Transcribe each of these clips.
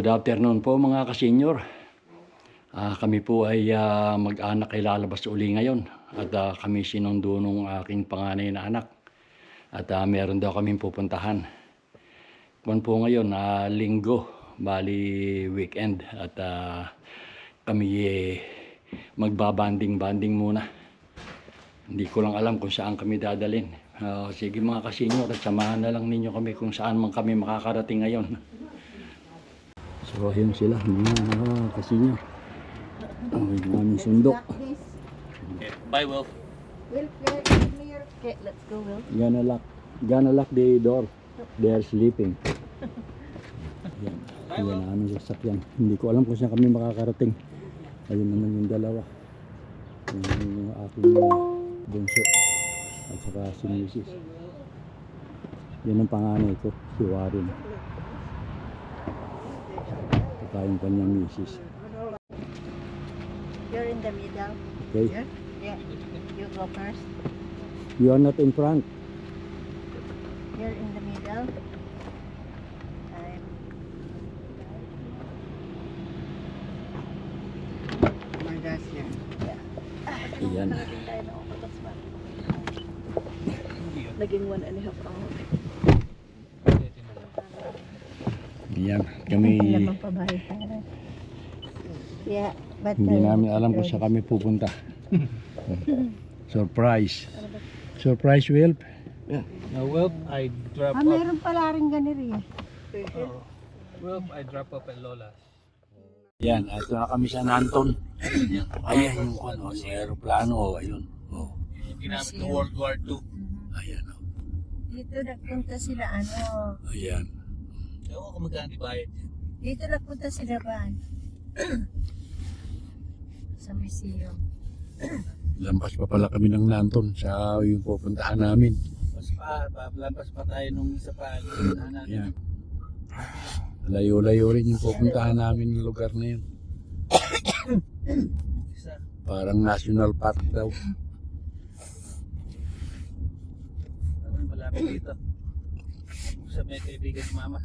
Good afternoon po mga kasenyor. Ah, kami po ay ah, mag-anak ay lalabas uli ngayon. At ah, kami sinundo nung aking panganay na anak. At ah, meron daw kaming pupuntahan. Kung po ngayon, na linggo, bali weekend. At ah, kami eh, magbabanding-banding muna. Hindi ko lang alam kung saan kami dadalin. Ah, sige mga kasenyor, at samahan na lang ninyo kami kung saan man kami makakarating ngayon. So, ayun sila, mga kasinyo. Ang daming sundok. Bye, Will. Will, clear, clear. Okay, let's go, Will. Gonna lock, gonna lock the door. They are sleeping. Yan, yan ang aming sasakyan. Hindi ko alam kung saan kami makakarating. Ayun naman yung dalawa. Yung aking bunso. At saka si Mrs. Yan ang panganay ko, si Warren. Saka yung kanyang Mrs. You're in the middle. Okay? Yeah. You go first. You are not in front. You're in the middle. Dad's here. Ayan. Naging one and a half hour. Ayan. Kami. Yeah, but hindi uh, namin alam kung saan kami pupunta. Surprise. Surprise, Will. Now, Will, I drop Ah, up. meron pala rin ganiri eh. Oh, Will, I drop up at Lola's. Yan, at na kami sa Nanton. Ayan yung ano, yung aeroplano. Oh, ayun. Oh, Ginamit ng World War II. ayan. Oh. Dito nagpunta sila ano. Ayan. Ewan ko magkano bayad. Dito nagpunta sila Van. sa museum. Lampas pa pala kami ng Nanton sa yung pupuntahan namin. Mas pa, palampas pa tayo nung isa pa. Ayan. Layo-layo rin yung pupuntahan namin ng lugar na yun. Parang national park daw. Parang malapit dito. Sa may kaibigan ni Mama.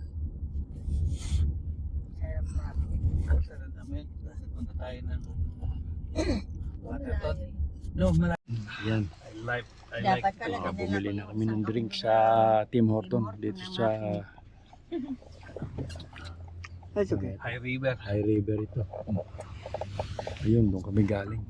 Sarap namin. Tapos punta tayo ng Waterton. No, malapit. Ayan. I like, I like Dapat pala Uh, bumili na kami ng drink sa Tim Horton dito sa That's okay. High River. High River ito. Ayun, doon kami galing.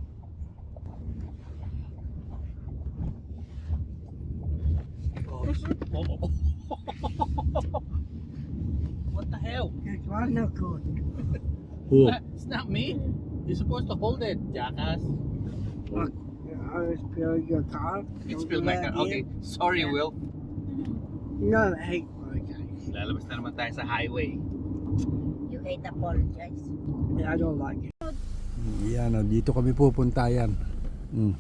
Oh. what the hell? It's one not good. Oh, It's not me. You're supposed to hold it, jackass. Look, I spill your car. It spilled my car. here. Okay, sorry, Will. No, hey, okay. Lalabas na naman tayo sa highway. You hate apologize. I don't like it. yan, dito kami pupunta yan. Mm.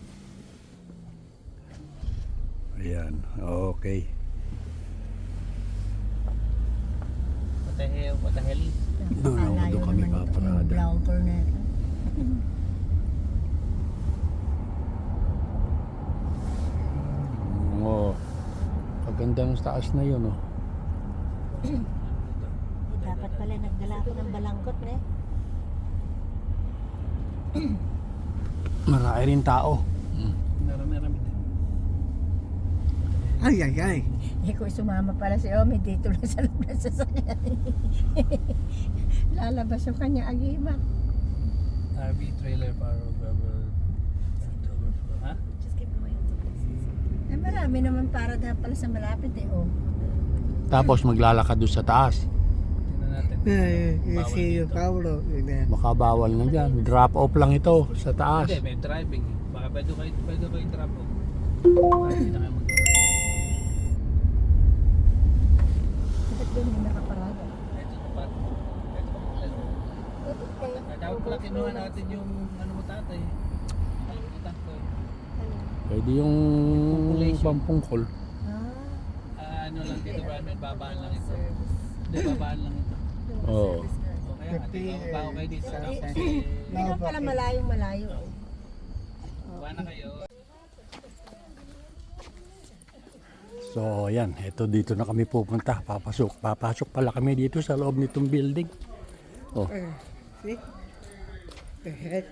Ayan, okay. What the hell? What the hell is? Doon ako, doon kami paparada. vlogger na ito. Oo. Kaganda ng taas na yun, oh. Dapat pala nagdala ako ng balangkot eh. Marami rin tao. Narami-rami din. Ay, ay, ay. Eh kung sumama pala si Omi dito lang sa loob ng sasakyan. Lalabas yung kanya agimat. RV trailer para rubber. Ha? Eh marami naman para dapat pala sa malapit eh oh. Tapos maglalakad doon sa taas. Tingnan natin. Yeah, you Bawal see your dito. Pablo in there. Baka bawal na dyan. Drop off lang ito sa taas. Hindi, may driving. Baka pwede kayo, pwede kayo drop off. Baka hindi na kayo mag Bakit doon may nakaparada? Ito na pa. Ito pa pala. Bakit kayo? Dapat pala kinuha natin yung ano mo tatay. Kalimutan ko. Pwede yung pampungkol. Ah, Ah, ano lang dito, Brandon, babaan lang ito. Hindi, babaan lang ito. Oo. O kaya, ate, babaw kayo dito. Eh, Hindi lang pala malayong malayo. eh. bawa na kayo. So, yan. Ito dito na kami pupunta. Papasok. Papasok pala kami dito sa loob nitong building. Oh, Uh, see? Head.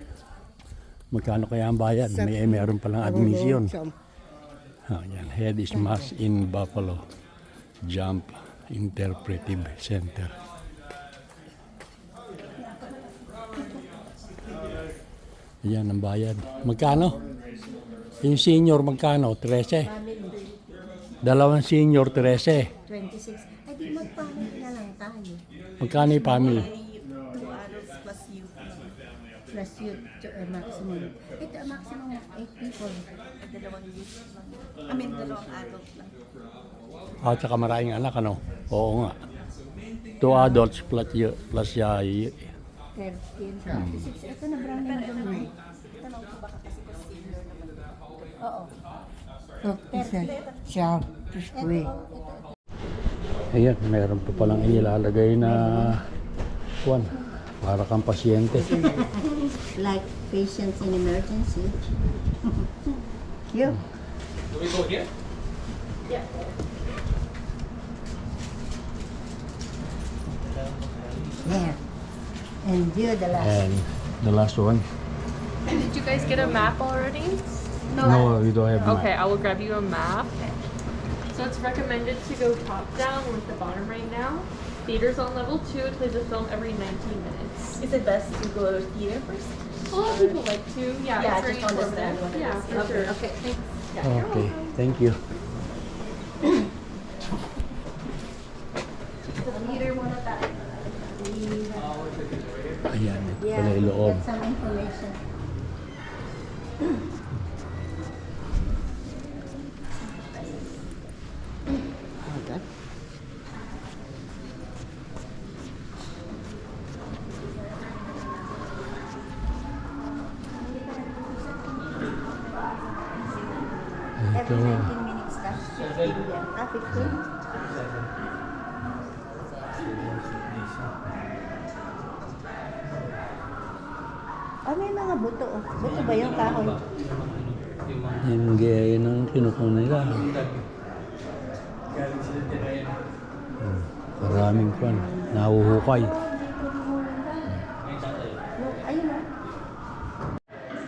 magkano kaya ang bayad? May eh, meron palang admission. Ah, yan. Head is Mass in Buffalo Jump Interpretive Center. Yan ang bayad. Magkano? Yung senior magkano? 13. Dalawang senior 13. 26. Ay, di magpamit na lang tayo. Magkano yung family? Two adults plus you. Plus you, to, uh, maximum. Ito, uh, maximum 8 people. Dalawang youth lang. I mean, dalawang adult lang. At saka maraming anak, ano? Oo nga. Two adults plus, y- plus uh, y- 13, 26. Ito na brown na naman. Tanong ko baka kasi ko senior naman. Oo. Look, it says shall display. Ayan, meron pa palang inilalagay na kuwan. Para kang pasyente. Like patients in emergency. you. Do we go here? Yeah. There. And you, the last. And the last one. Did you guys get a map already? No, no we don't have Okay, I will grab you a map. So it's recommended to go top down with the bottom right now. Theater's on level two. It plays a film every 19 minutes. Is it best to go to theater first? A lot of people like to. Yeah, Yeah, it's very just understand informative. what it Yeah, is. for Okay, sure. Okay, thanks. Yeah, you're Okay, welcome. thank you. Theater muna tayo. Ayan, ito Yeah, pala yung loob. get some information. Gaya ng kinukuha nila. Hmm, Maraming kwan. Nahuhukay.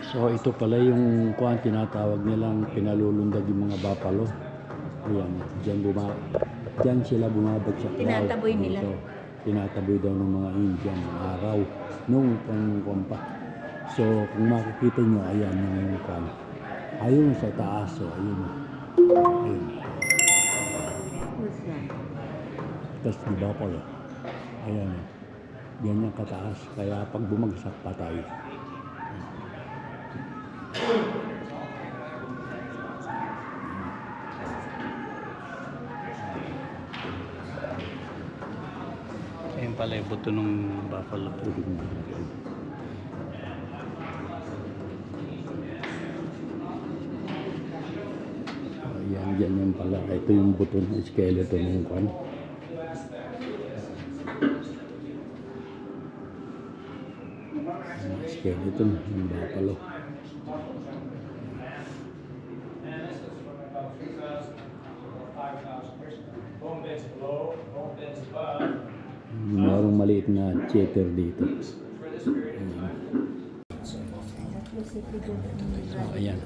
So ito pala yung kuan tinatawag nilang pinalulundag yung mga bapalo. Ayan, diyan buma diyan sila bumabagsak. Tinataboy nila. Dito. Tinataboy daw ng mga Indian ng araw nung pang pa. So kung makikita nyo, ayan yung kuan. Ayun sa taas, so ayun. Ayun. Who's that? Tapos di bapalo. Ayan. Ganyan kataas. Kaya pag bumagsak patay. Ayun pala yung buto ng buffalo. Ayan, yan yan pala. Ito yung buto ng skeleton ng. Yung Skeleton ng buffalo. Mayroong maliit na theater dito. Ayan. So, ayan.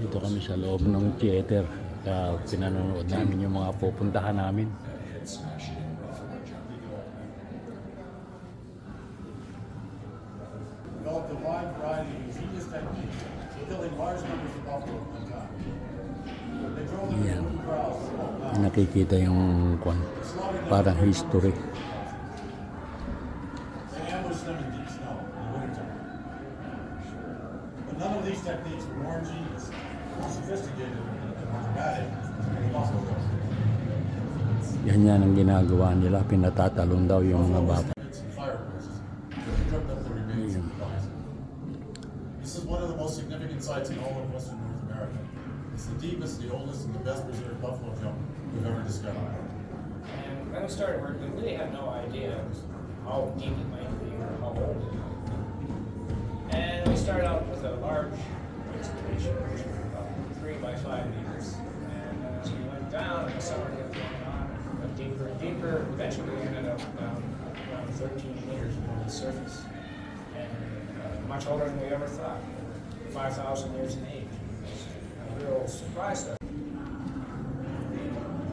Dito kami sa loob ng theater. Kaya pinanonood namin yung mga pupuntahan namin. developed a wide variety of ingenious techniques, killing large numbers of buffalo at one time. They drove them Yan. into open corrals, small mountains, Nakikita yung kwan, parang history. They ambushed them in deep snow in the wintertime. But none of these techniques were more ingenious, more sophisticated, and more dramatic than the buffalo gun. Ganyan ang ginagawa nila. Pinatatalon daw yung mga bata. The the. This is one of the most significant sites in all of western North America. It's the deepest, the oldest, and the best preserved buffalo jump we've ever discovered. And when we started work, we really had no idea how deep it might be or how old it might be. And we started out with a large excavation, which was about three by five meters. And uh, as we went down, the summer deeper and deeper. Eventually, we ended up down around 13 meters below the surface, and uh, much older than we ever thought. 5,000 years in age. A real surprise to us.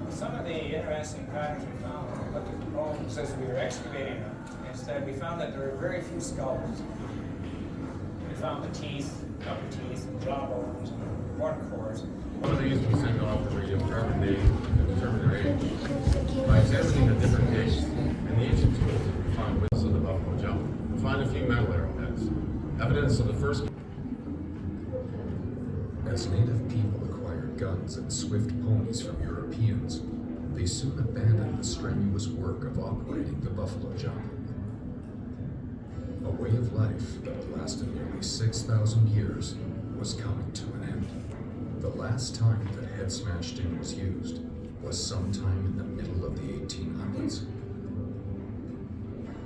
Some of the interesting patterns we found when we looked at the bones as we were excavating them is that we found that there were very few skulls. We found the teeth, upper teeth, and jawbones, and one cores. Of these we send off the radiographer, they determine their age. By examining the different dates and the ancient tools we find with of the Buffalo Jump, we find a few metal arrowheads, evidence of the first As native people acquired guns and swift ponies from Europeans, they soon abandoned the strenuous work of operating the buffalo jump. A way of life that had lasted nearly 6,000 years was coming to an end. The last time that head smashed in was used was sometime in the middle of the 1800s.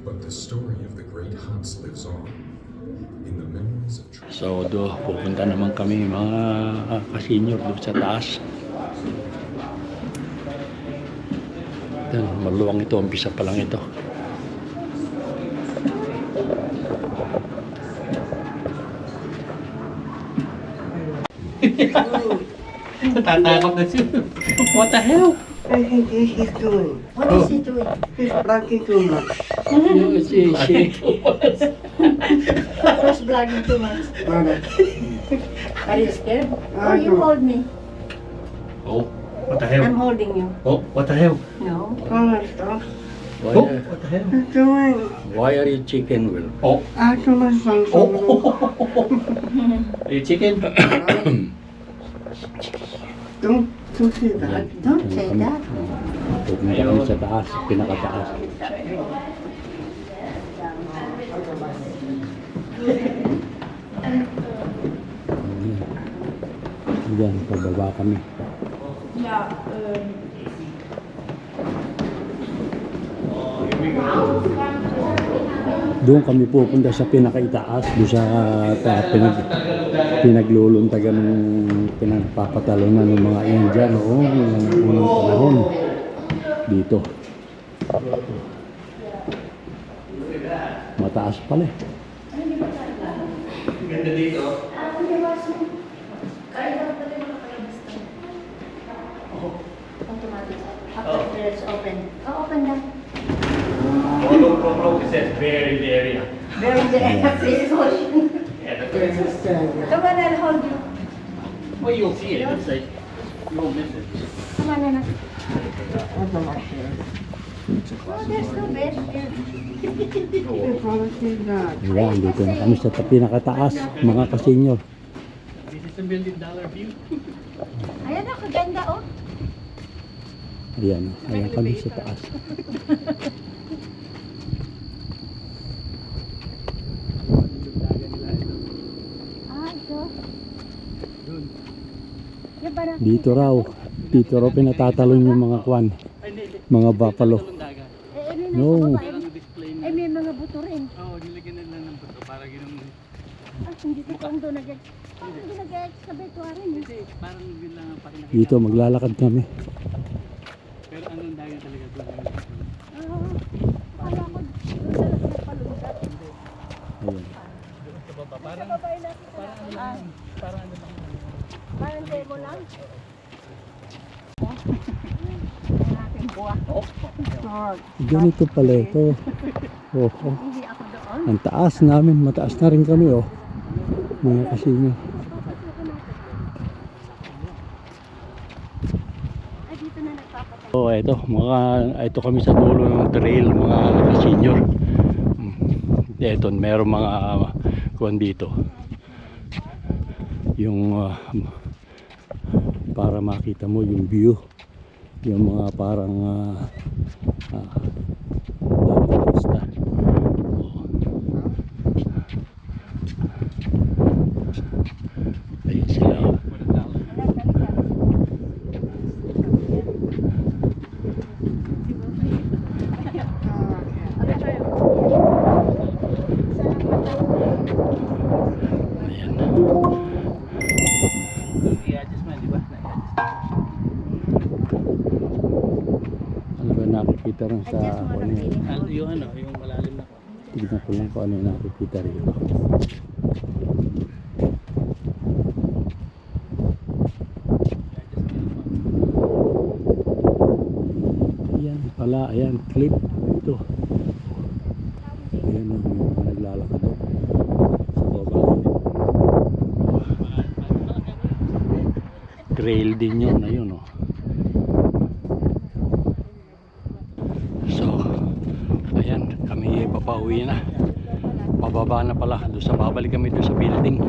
But the story of the great hunts lives on in the memories of So do, pupunta naman kami mga kasenyor doon sa taas. Yan, maluwang ito, umpisa pa lang ito. Natatakot na siya. What the hell? I think he, he's doing. What is he doing? He's blocking too much. si, si, Who's vlogging too much? Mother. Are you scared? Oh, you hold me. Oh, what the hell? I'm holding you. Oh, what the hell? No. Mother, stop. why, Oh, what the hell? He's doing. why are you chicken will? Oh, I do my son so oh. are you chicken? Don't, don't say that. Don't say that. Pupunta kami sa taas, pinakataas. Diyan, pababa kami. Doon kami pupunta sa pinakaitaas, doon sa uh, pinag, pinagluluntagan ng pinagpapatalunan ng mga Indian noong unang panahon dito. Mataas pala eh. Ganda dito. Automatic. After it's open. Oh, open na. Photo from Rock says very, very. Very good. Please the Come on, I'll hold you. Well, you'll see it. It's like, you won't miss it. Come on, Nana. Oh, there's no bed here. Ayan, dito na kami sa pinakataas, mga kasenyor. This is a million dollar view. Ayan oh, kaganda oh. Ayan, ayan kami sa taas. Ah, ito. Yan ba na? Dito raw, dito raw pinatatalon yung mga kwan, mga buffalo. Eh, ano na No. sa Eh, na. may mga buto rin. Oo, oh, nilagyan nila ng buto para ginong... Ah, hindi ko kung doon nag Parang hindi nag-excavate rin eh. Kasi parang yun lang ang pakinakita. Dito maglalakad kami. Pero anong dagat talaga doon? Ah, kala ko doon sa nagpalunod. Ayan. Sa baba, parang... Sa Parang ano. Parang ano lang. Parang demo lang. Ganito pala ito. Oh, oh. Hindi. Ang taas namin, mataas na rin kami oh. Mga nagpapatay. So, ito, mga, ito kami sa dulo ng trail, mga senior. Ito, meron mga uh, kuwan dito. Yung ah, para makita mo yung view. Yung mga parang uh, uh, basta. Ayun sila. oh. Ayan. I-adjust man, di ba? Na-adjust. Ano ba ron sa Adjust mo ano lang yun. feeling. Ah, yung ano, yung malalim na. Tignan ko lang kung ano yung nakikita rito. Ayan pala, ayan, clip. Ito. Ayan mga naglalakad. Sa baba. Trail din yun, ayun o. So, ayan, kami papauwi na. Pababa na pala, doon sa babalik kami doon sa building.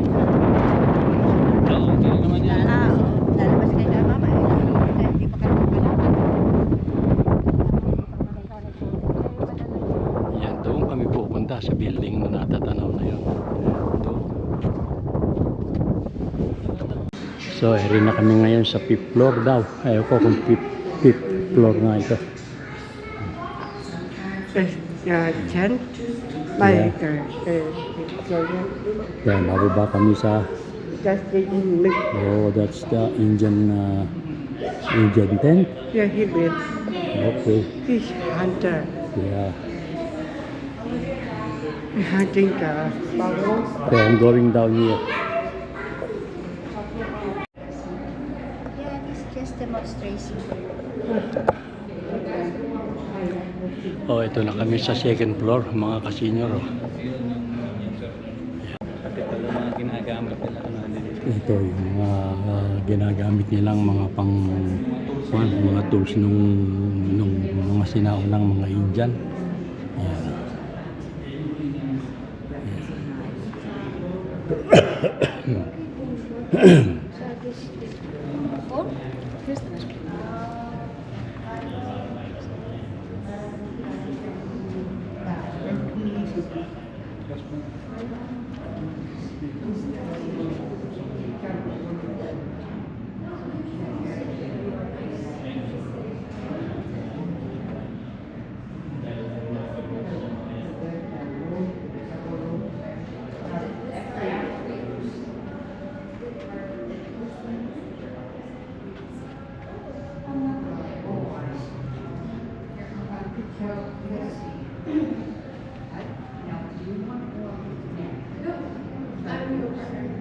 Oo, hindi naman yan. Ah, oo. lalabas kayo na mama. Eh, Hindi pa kayo makalaban. Yan, doon kami pupunta sa building na natatanaw na yun. Doon. So, eri na kami ngayon sa fifth floor daw. Ayaw ko kung fifth, fifth floor nga ito. Yeah, 10? Yeah. Like, uh, uh, so, Yan, bababa kami sa, that's the English. oh, that's the Indian, uh, Indian tent. Yeah, he is. Okay, He's hunter. yeah. Hunting the. Okay, I'm going down here. Yeah, it's just demonstration. Oh, ito na kami sa second floor, mga kasenyor. Oh. Pati pala mga ginagamit nila. Ano, ano, dito. Ito yung mga ah, ginagamit nilang mga pang pan, mga tools nung, nung mga sinaunang mga Indian. Yan.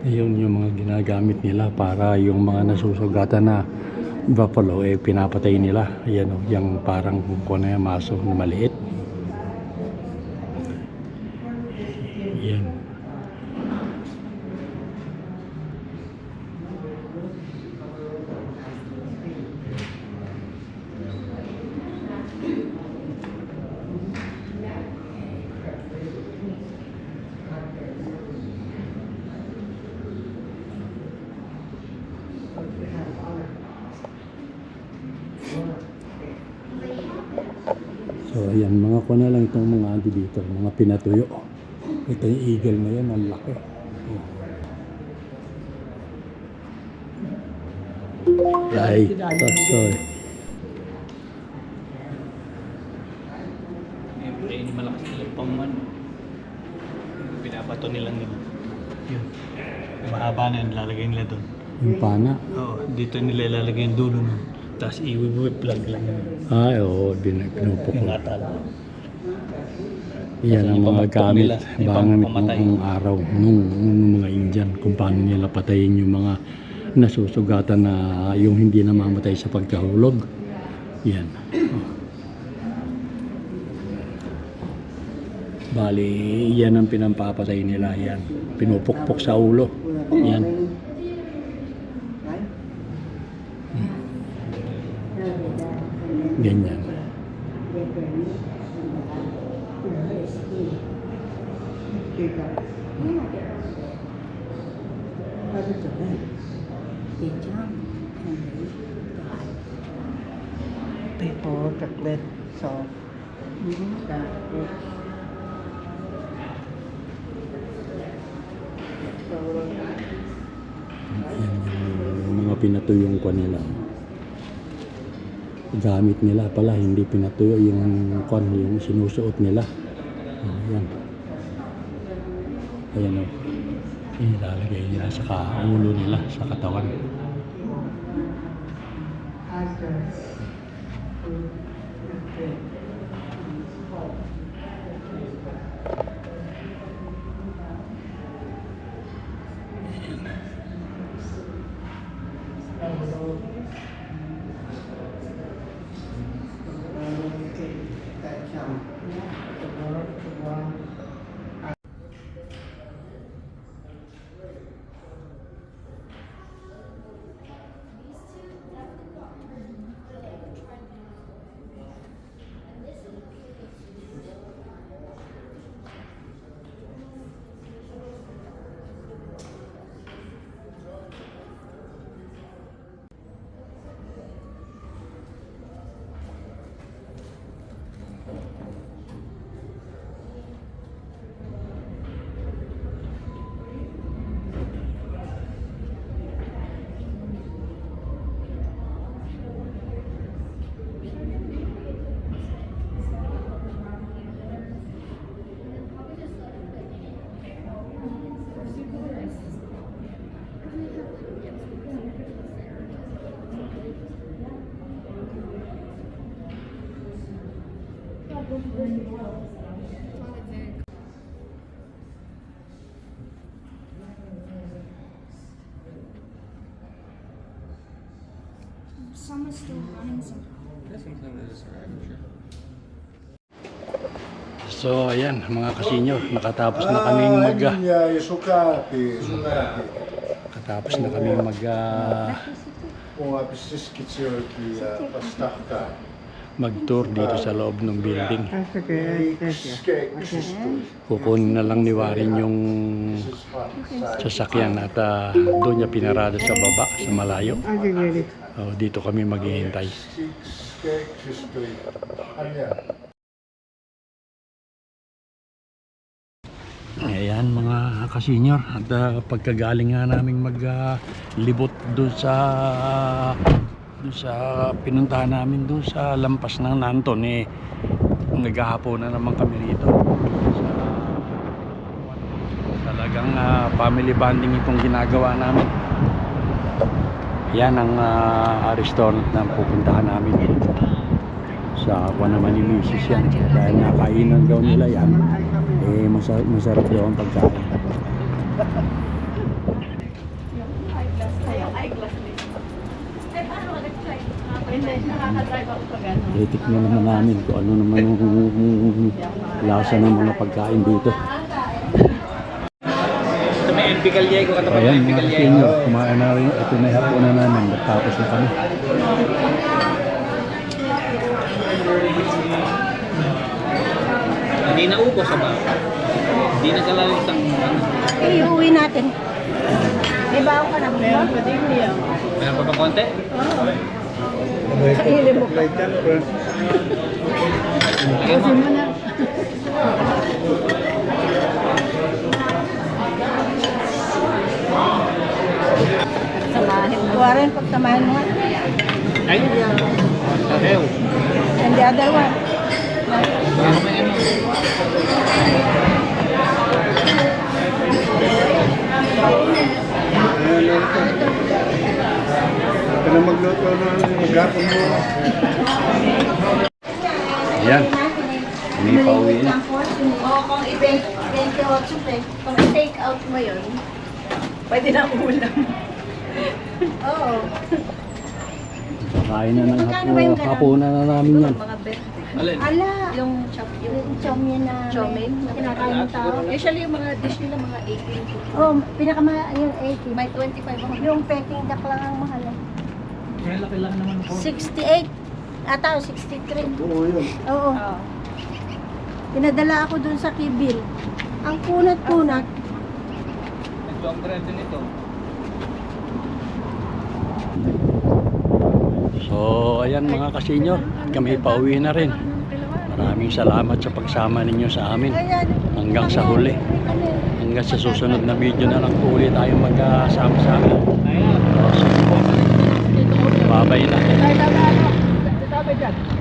Yun yung mga ginagamit nila para yung mga nasusugatan na buffalo eh pinapatay nila. Yan o, yung parang kung ano yung maso na maliit. Yan. So ayan, mga ko na lang itong mga andi dito, mga pinatuyo. Ito yung eagle na yan, ang laki. Ay, oh, sorry. Siyempre, ini malakas nila pang ano. Pinabato nilang yun. Yun. Mahaba na yun, lalagay nila doon. Yung pana. Oo, dito nila ilalagay yung dulo nun. Tapos i-whip lang yun. Ay, oo, pinupok Yung ko. atal. Yan ang mga gamit, nila, bangamit noong araw, nung, nung mga Indian, kung paano nila patayin yung mga nasusugatan na yung hindi namamatay sa pagkahulog. Yan. Oh. Bali, yan ang pinampapatay nila. Yan. Pinupukpok sa ulo. Yan. Ganyan. They jump and they die. People chocolate so Yan yung mga pinatuyong ko nila. Gamit nila pala, hindi pinatuyo yung kon, yung sinusuot nila. Oh, yan. Ayan o. Ilalagay nila sa ulo nila, sa katawan. Ayan. Some still running some. Yeah, sometimes they just arrive, sure. So ayan mga kasinyo, nakatapos na kaming mag ah, Katapos na kaming mag uh, mag-tour dito sa loob ng building. Ah, Kukunin na lang ni Warren yung sasakyan at uh, doon niya pinarada sa baba, sa malayo. Ah, oh, dito kami maghihintay. Ayan mga kasinyor at uh, pagkagaling nga namin maglibot uh, doon sa uh, doon sa pinuntahan namin doon sa lampas ng Nanton eh naghahapon na naman kami rito. Sa talagang ah, family bonding itong ginagawa namin. Yan ang uh, restaurant na pupuntahan namin. Sa ako naman ni Mrs. yan. Dahil nakainan daw nila yan eh masarap, masarap daw ang pagkain titikman naman namin kung ano naman yung lasa ng mga pagkain dito ayan mga kasinyo kumain na rin ito na hapon na namin tapos na kami Hindi na ubos ba? Hindi na kalalit ang ano. Eh, iuwi natin. May baon ka na ba? Meron pa ba konti? Kaili mo pa. Kasi mo na. Samahin mo. Warren, pagsamahin mo. Ay, sasayaw. And the other one. May ano. Ito na magluto ng gapon mo. ayan may pauwi na Oo, kung i-28 pe, kung i-take out mo yun, pwede na ulam. Oo. kain na ng hapo, ganun? hapunan na namin yan Mga birthday. Alin? Ala, Yung chop, yung chowmin na Chomin na kinakain ng tao. Usually yung mga dish nila mga 18. Oh, pinakama yung 80. May 25 ako. Yung peking duck lang ang mahal. Kaya laki-laki naman ako. 68. Ata, 63. Oo, yun. Oo. Oo. Pinadala ako dun sa Kibil. Ang kunat-kunat, Ito ang brand nito. So, ayan mga kasenyor, kami pauwi na rin. Maraming salamat sa pagsama ninyo sa amin. Hanggang sa huli. Hanggang sa susunod na video na lang po ulit tayo magkasama sa amin. Ayan. Babay na. Ay, tama, ano? Tama dyan.